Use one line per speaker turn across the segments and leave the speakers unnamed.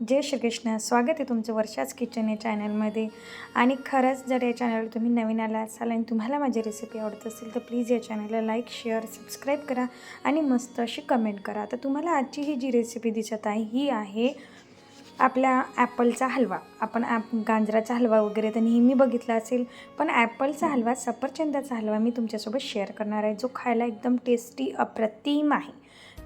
जय श्रीकृष्ण. स्वागत आहे तुमचं वर्षाच किचन या चॅनलमध्ये. आणि खरंच जर या चॅनलवर तुम्ही नवीन आला असाल आणि तुम्हाला माझी रेसिपी आवडत असेल तर प्लीज या चॅनलला लाईक शेअर सबस्क्राईब करा आणि मस्त अशी कमेंट करा. तर तुम्हाला आजची ही जी रेसिपी दिसत आहे ही आहे आपल्या ॲपलचा हलवा. आपण ॲप गांजराचा हलवा वगैरे तर नेहमी बघितला असेल पण ॲपलचा हलवा सफरचंदाचा हलवा मी तुमच्यासोबत शेअर करणार आहे जो खायला एकदम टेस्टी अप्रतिम आहे.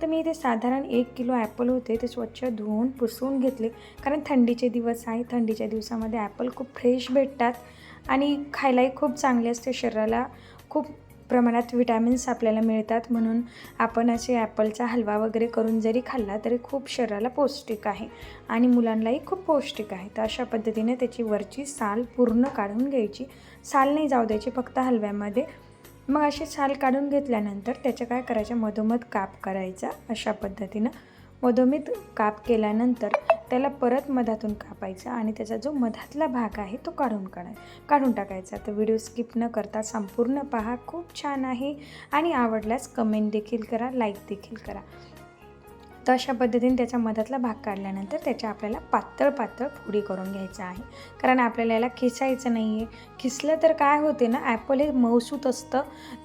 तर मी इथे साधारण एक किलो ॲपल होते ते स्वच्छ धुवून पुसून घेतले. कारण थंडीचे दिवस आहे थंडीच्या दिवसामध्ये ॲपल खूप फ्रेश भेटतात आणि खायलाही खूप चांगले असते. शरीराला खूप प्रमाणात विटॅमिन्स आपल्याला मिळतात. म्हणून आपण असे ॲपलचा हलवा वगैरे करून जरी खाल्ला तरी खूप शरीराला पौष्टिक आहे आणि मुलांनाही खूप पौष्टिक आहे. तर अशा पद्धतीने त्याची वरची साल पूर्ण काढून घ्यायची. साल नाही जाऊ द्यायची फक्त हलव्यामध्ये मग अशी साल काढून घेतल्यानंतर त्याच्या काय करायच्या मधोमध काप करायचा अशा पद्धतीनं. मधोमध काप केल्यानंतर त्याला परत मधातून कापायचा आणि त्याचा जो मधातला भाग आहे तो काढून काढाय काढून टाकायचा. तर व्हिडिओ स्किप न करता संपूर्ण पहा. खूप छान आहे. आणि आवडल्यास कमेंट देखील करा लाईक देखील करा. तर अशा पद्धतीने त्याचा मधातला भाग काढल्यानंतर त्याच्या आपल्याला पातळ पातळ फोडी करून घ्यायचं आहे. कारण आपल्याला याला खिसायचं नाही आहे खिसलं तर काय होते ना ॲपल हे मऊसूत असतं.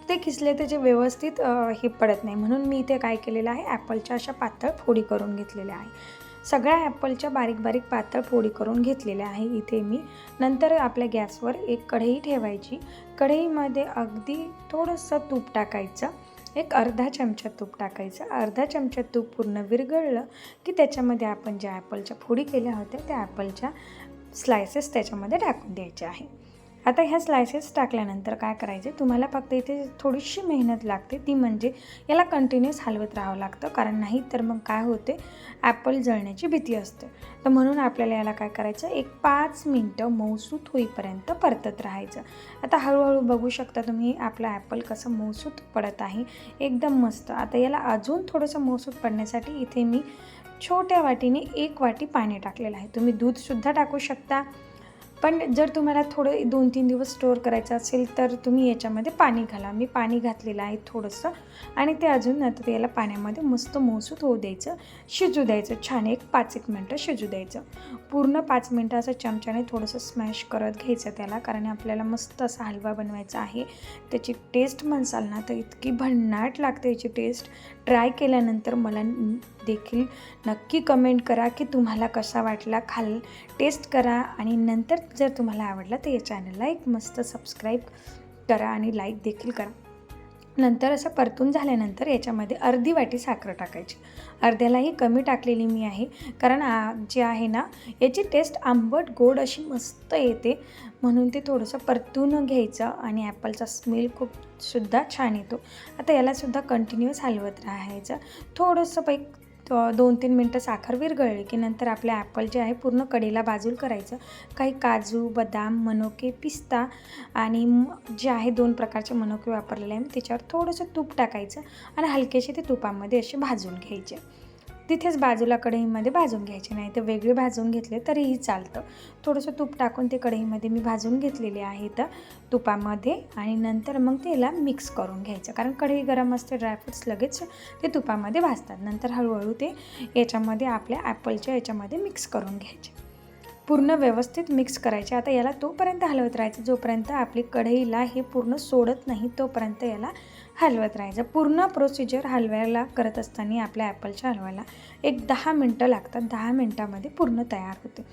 ते खिसले त्याचे व्यवस्थित हे पडत नाही. म्हणून मी इथे काय केलेलं आहे ॲपलच्या अशा पातळ फोडी करून घेतलेल्या आहे. सगळ्या ॲपलच्या बारीक बारीक पातळ फोडी करून घेतलेल्या आहे इथे मी. नंतर आपल्या गॅसवर एक कढई ठेवायची. कढईमध्ये अगदी थोडंसं तूप टाकायचं. एक अर्धा चमचा तूप टाकायचं. अर्धा चमचा तूप पूर्ण विरघळलं की त्याच्यामध्ये आपण ज्या ॲपलच्या फोडी केल्या होत्या त्या ॲपलच्या स्लायसेस त्याच्यामध्ये टाकून द्यायचे आहे. आता ह्या स्लायसेस टाकल्यानंतर काय करायचे? तुम्हाला फक्त इथे थोडीशी मेहनत लागते. ती म्हणजे याला कंटिन्युअस हलवत राहावं लागतं. कारण नाही तर मग काय होते? ॲपल जळण्याची भीती असते. तर म्हणून आपल्याला याला काय करायचं? एक पाच मिनटं मऊसूत होईपर्यंत परतत राहायचं. आता हळूहळू बघू शकता तुम्ही आपला ॲपल कसं मऊसूत पडत आहे. एकदम मस्त. आता याला अजून थोडंसं मऊसूत पडण्यासाठी इथे मी छोट्या वाटीने एक वाटी पाणी टाकलेलं आहे. तुम्ही दूधसुद्धा टाकू शकता. पण जर तुम्हाला थोडं दोन तीन दिवस स्टोअर करायचं असेल तर तुम्ही याच्यामध्ये पाणी घाला. मी पाणी घातलेलं आहे थोडंसं आणि ते अजून नंतर याला पाण्यामध्ये मस्त मोसूत होऊ द्यायचं. शिजू द्यायचं. छान एक पाच एक मिनटं शिजू द्यायचं. पूर्ण पाच मिनटं असं चमच्याने थोडंसं स्मॅश करत घ्यायचं त्याला कारण आपल्याला मस्त असा हलवा बनवायचा आहे. त्याची टेस्ट म्हणसाल ना तर इतकी भन्नाट लागते याची टेस्ट ट्राय केल्यानंतर मला देखील नक्की कमेंट करा की तुम्हाला कसा वाटला. खाल टेस्ट करा आणि नंतर जर तुम्हाला आवडला तर या चॅनलला एक मस्त सबस्क्राईब करा आणि लाईक देखील करा. नंतर असं परतून झाल्यानंतर याच्यामध्ये अर्धी वाटी साखर टाकायची. अर्ध्यालाही कमी टाकलेली मी आहे. कारण जे आहे ना याची टेस्ट आंबट गोड अशी मस्त येते. म्हणून ते थोडंसं परतून घ्यायचं आणि ॲपलचा स्मेल खूप सुद्धा छान येतो. आता यालासुद्धा कंटिन्युअस हलवत राहायचं. थोडंसं पैक दोन तीन मिनटं साखर विरघळली की नंतर आपले ॲपल जे आहे पूर्ण कडेला बाजूला करायचं. काही काजू बदाम मनोके पिस्ता आणि जे आहे दोन प्रकारचे मनोके वापरलेले आहे. त्याच्यावर थोडंसं तूप टाकायचं आणि हलकेसे ते तुपामध्ये असे भाजून घ्यायचे. तिथेच बाजूला कढईमध्ये भाजून घ्यायचे. नाही तर वेगळे भाजून घेतले तरीही चालतं. थोडंसं तूप टाकून ते कढईमध्ये मी भाजून घेतलेले आहेत तुपामध्ये. आणि नंतर मग त्याला मिक्स करून घ्यायचं. कारण कढई गरम असते ड्रायफ्रुट्स लगेच ते तुपामध्ये भाजतात. नंतर हळूहळू ते याच्यामध्ये आपल्या ॲपलच्या याच्यामध्ये मिक्स करून घ्यायचे. पूर्ण व्यवस्थित मिक्स करायचे. आता याला तोपर्यंत हलवत राहायचं. जोपर्यंत आपली कढईला हे पूर्ण सोडत नाही तोपर्यंत याला हलवत राहायचं. पूर्ण प्रोसिजर हलवायला करत असताना आपल्या ॲपलच्या हलवायला एक दहा मिनटं लागतात. दहा मिनटामध्ये पूर्ण तयार होते.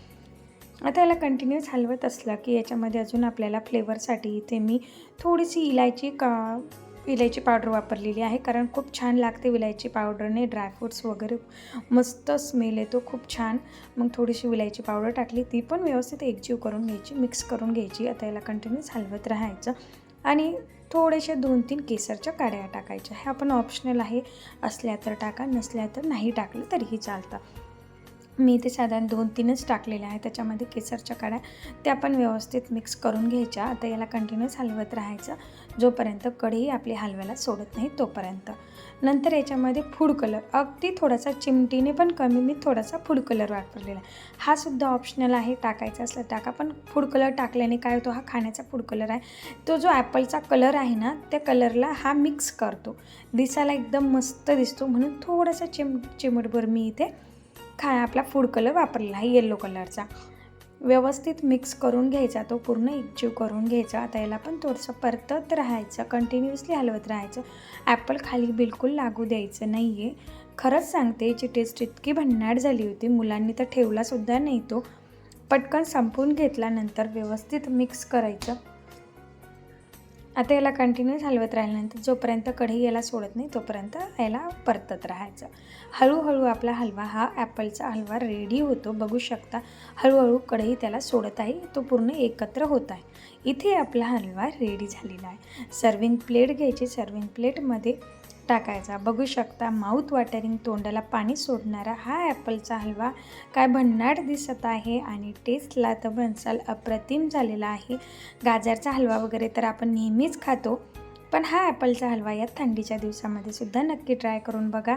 आता याला कंटिन्यूअस हलवत असलं की याच्यामध्ये अजून आपल्याला फ्लेवरसाठी इथे मी थोडीशी इलायची का विलायची पावडर वापरलेली आहे. कारण खूप छान लागते विलायची पावडरने ड्रायफ्रूट्स वगैरे मस्त स्मेल येतो. खूप छान. मग थोडीशी विलायची पावडर टाकली. ती पण व्यवस्थित एकजीव करून घ्यायची मिक्स करून घ्यायची. आता याला कंटिन्यूअस हलवत राहायचं. आणि थोडेसे दोन तीन केसरच्या काड्या टाकायच्या. हे आपण ऑप्शनल आहे. असल्या तर टाका नसल्या तर नाही टाकलं तरीही चालतं. मी ते साधारण दोन तीनच टाकलेल्या आहे त्याच्यामध्ये केसरच्या काड्या त्या पण व्यवस्थित मिक्स करून घ्यायच्या. आता याला कंटिन्युअस हलवत राहायचं. जोपर्यंत कढी आपली हलव्याला सोडत नाही तोपर्यंत. नंतर याच्यामध्ये फूड कलर अगदी थोडासा चिमटीने पण कमी मी थोडासा फूड कलर वापरलेला. हा सुद्धा ऑप्शनल आहे टाकायचा असलं टाका पण फूड कलर टाकल्याने काय होतो हा खाण्याचा फूड कलर आहे. तो जो ॲपलचा कलर आहे ना त्या कलरला हा मिक्स करतो. दिसायला एकदम मस्त दिसतो म्हणून थोडासा चिम चिमटभर मी इथे खा आपला फूड कलर वापरलेला आहे येल्लो कलरचा व्यवस्थित मिक्स करून घ्यायचा तो पूर्ण एकजीव करून घ्यायचा. आता याला पण थोडंसं परतत राहायचं कंटिन्युअसली हलवत राहायचं. ॲपल खाली बिलकुल लागू द्यायचं नाही आहे खरंच सांगते याची टेस्ट इतकी भन्नाट झाली होती. मुलांनी तर ठेवलासुद्धा नाही तो. पटकन संपवून घेतल्यानंतर व्यवस्थित मिक्स करायचं. आता याला कंटिन्यूस हलवत राहिल्यानंतर जोपर्यंत कढई याला सोडत नाही तोपर्यंत याला परतत राहायचं. हळूहळू आपला हलवा हा ॲपलचा हलवा रेडी होतो. बघू शकता हळूहळू कढई त्याला सोडत आहे. तो पूर्ण एकत्र होत आहे. इथे आपला हलवा रेडी झालेला आहे. सर्विंग प्लेट घ्यायची. सर्विंग प्लेटमध्ये टाकायचा. बघू शकता माउथ वॉटरिंग तोंडाला पाणी सोडणारा हा ॲपलचा हलवा काय भन्नाट दिसत आहे आणि टेस्टला तर भन्साल अप्रतिम झालेला आहे. गाजरचा हलवा वगैरे तर आपण नेहमीच खातो पण हा ॲपलचा हलवा या थंडीच्या दिवसामध्ये सुद्धा नक्की ट्राय करून बघा.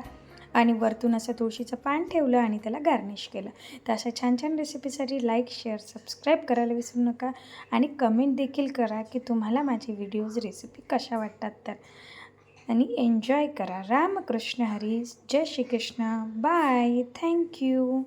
आणि वरतून असं तुळशीचं पान ठेवलं आणि त्याला गार्निश केलं. तर अशा छान छान रेसिपीसाठी लाईक शेअर सबस्क्राईब करायला विसरू नका. आणि कमेंट देखील करा की तुम्हाला माझे व्हिडिओज रेसिपी कशा वाटतात तर. आणि एन्जॉय करा. रामकृष्ण हरी. जय श्रीकृष्ण. बाय. Thank you